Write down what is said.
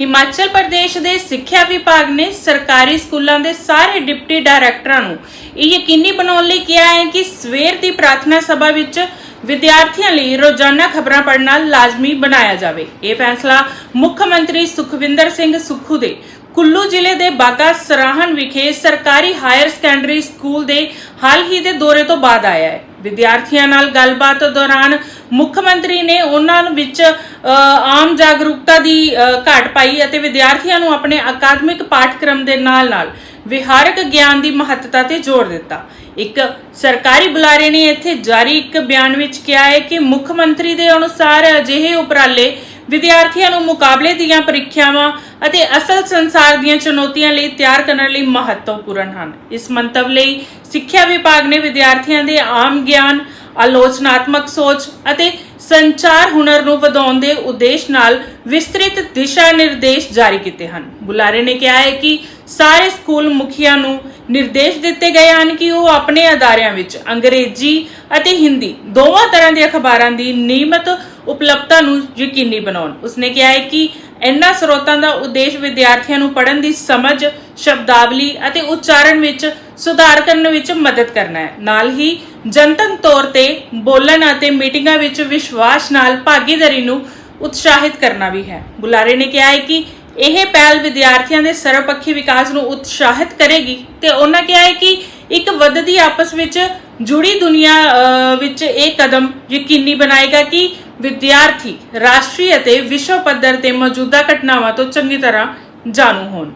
ਹਿਮਾਚਲ ਪ੍ਰਦੇਸ਼ ਦੇ ਸਿੱਖਿਆ ਵਿਭਾਗ ਨੇ ਸਰਕਾਰੀ ਸਕੂਲਾਂ ਦੇ ਸਾਰੇ ਡਿਪਟੀ ਡਾਇਰੈਕਟਰਾਂ ਨੂੰ ਇਹ ਯਕੀਨੀ ਬਣਾਉਣ ਲਈ ਕਿਹਾ ਹੈ ਕਿ ਸਵੇਰ ਦੀ ਪ੍ਰਾਰਥਨਾ ਸਭਾ ਵਿੱਚ ਵਿਦਿਆਰਥੀਆਂ ਲਈ ਰੋਜ਼ਾਨਾ ਖਬਰਾਂ ਪੜ੍ਹਨਾ ਲਾਜ਼ਮੀ ਬਣਾਇਆ ਜਾਵੇ। ਇਹ ਫੈਸਲਾ ਮੁੱਖ ਮੰਤਰੀ ਸੁਖਵਿੰਦਰ ਸਿੰਘ ਸੁੱਖੂ ਦੇ ਕੁੱਲੂ ਜ਼ਿਲ੍ਹੇ ਦੇ ਬਾਗਾ ਸਰਾਹਨ ਵਿਖੇ ਸਰਕਾਰੀ ਹਾਇਰ ਸੈਕੰਡਰੀ ਸਕੂਲ ਦੇ ਹਾਲ ਹੀ ਦੇ ਦੌਰੇ ਤੋਂ ਬਾਅਦ ਆਇਆ ਹੈ। ਵਿਦਿਆਰਥੀਆਂ ਨਾਲ ਗੱਲਬਾਤ ਦੌਰਾਨ ਮੁੱਖ ਮੰਤਰੀ ਨੇ ਉਹਨਾਂ ਵਿੱਚ ਆਮ ਜਾਗਰੂਕਤਾ ਦੀ ਘਾਟ ਪਾਈ ਅਤੇ ਵਿਦਿਆਰਥੀਆਂ ਨੂੰ ਆਪਣੇ ਅਕਾਦਮਿਕ ਪਾਠਕ੍ਰਮ ਦੇ ਨਾਲ-ਨਾਲ ਵਿਹਾਰਕ ਗਿਆਨ ਦੀ ਮਹੱਤਤਾ ਤੇ ਜ਼ੋਰ ਦਿੱਤਾ। ਇੱਕ ਸਰਕਾਰੀ ਬੁਲਾਰੇ ਨੇ ਇੱਥੇ ਜਾਰੀ ਇੱਕ ਬਿਆਨ ਵਿੱਚ ਕਿਹਾ ਹੈ ਕਿ ਮੁੱਖ ਮੰਤਰੀ ਦੇ ਅਨੁਸਾਰ ਅਜਿਹੇ ਉਪਰਾਲੇ ਵਿਦਿਆਰਥੀਆਂ ਨੂੰ ਮੁਕਾਬਲੇ ਦੀਆਂ ਪ੍ਰੀਖਿਆਵਾਂ ਅਤੇ ਅਸਲ ਸੰਸਾਰ ਦੀਆਂ ਚੁਣੌਤੀਆਂ ਲਈ ਤਿਆਰ ਕਰਨ ਲਈ ਮਹੱਤਵਪੂਰਨ ਹਨ। ਇਸ ਮੰਤਵ ਲਈ ਸਿੱਖਿਆ ਵਿਭਾਗ ਨੇ ਵਿਦਿਆਰਥੀਆਂ ਦੇ ਆਮ ਗਿਆਨ, ਆਲੋਚਨਾਤਮਕ ਸੋਚ ਅਤੇ ਸੰਚਾਰ ਹੁਨਰ ਨੂੰ ਵਧਾਉਣ ਦੇ ਉਦੇਸ਼ ਨਾਲ ਵਿਸਤ੍ਰਿਤ ਦਿਸ਼ਾ ਨਿਰਦੇਸ਼ ਜਾਰੀ ਕੀਤੇ ਹਨ। ਬੁਲਾਰੇ ਨੇ ਕਿਹਾ ਹੈ ਕਿ ਸਾਰੇ ਸਕੂਲ ਮੁਖੀਆਂ ਨੂੰ ਨਿਰਦੇਸ਼ ਦਿੱਤੇ ਗਏ ਹਨ ਕਿ ਉਹ ਆਪਣੇ ਅਦਾਰਿਆਂ ਵਿੱਚ ਅੰਗਰੇਜ਼ੀ ਅਤੇ ਹਿੰਦੀ ਦੋਵਾਂ ਤਰ੍ਹਾਂ ਦੇ ਅਖਬਾਰਾਂ ਦੀ ਨਿਯਮਤ ਉਪਲਬਧਤਾ ਨੂੰ ਯਕੀਨੀ ਬਣਾਉਣ। ਉਸਨੇ ਕਿਹਾ ਹੈ ਕਿ ਇਹਨਾਂ ਸਰੋਤਾਂ ਦਾ ਉਦੇਸ਼ ਵਿਦਿਆਰਥੀਆਂ ਨੂੰ ਪੜ੍ਹਨ ਦੀ ਸਮਝ, ਸ਼ਬਦਾਵਲੀ ਅਤੇ ਉਚਾਰਨ ਵਿੱਚ ਸੁਧਾਰ ਕਰਨ ਵਿੱਚ ਮਦਦ ਕਰਨਾ ਹੈ। ਨਾਲ ਹੀ ਜਨਤਕ ਤੌਰ ਤੇ ਬੋਲਣ ਅਤੇ ਮੀਟਿੰਗਾਂ ਵਿੱਚ ਵਿਸ਼ਵਾਸ ਨਾਲ ਭਾਗੀਦਾਰੀ ਨੂੰ ਉਤਸ਼ਾਹਿਤ ਕਰਨਾ ਵੀ ਹੈ। ਬੁਲਾਰੇ ਨੇ ਕਿਹਾ ਹੈ ਕਿ ਇਹ ਪਹਿਲ ਵਿਦਿਆਰਥੀਆਂ ਦੇ ਸਰਵਪੱਖੀ ਵਿਕਾਸ ਨੂੰ ਉਤਸ਼ਾਹਿਤ ਕਰੇਗੀ ਤੇ ਉਹਨਾਂ ਕਿਹਾ ਹੈ ਕਿ ਇੱਕ ਵੱਧਦੀ ਆਪਸ ਵਿੱਚ ਜੁੜੀ ਦੁਨੀਆ ਵਿੱਚ ਇਹ ਕਦਮ ਯਕੀਨੀ ਬਣਾਏਗਾ ਕਿ ਵਿਦਿਆਰਥੀ ਰਾਸ਼ਟਰੀ ਅਤੇ ਵਿਸ਼ਵ ਪੱਧਰ ਤੇ ਮੌਜੂਦਾ ਘਟਨਾਵਾਂ ਤੋਂ ਚੰਗੀ ਤਰ੍ਹਾਂ ਜਾਣੂ ਹੋਣ।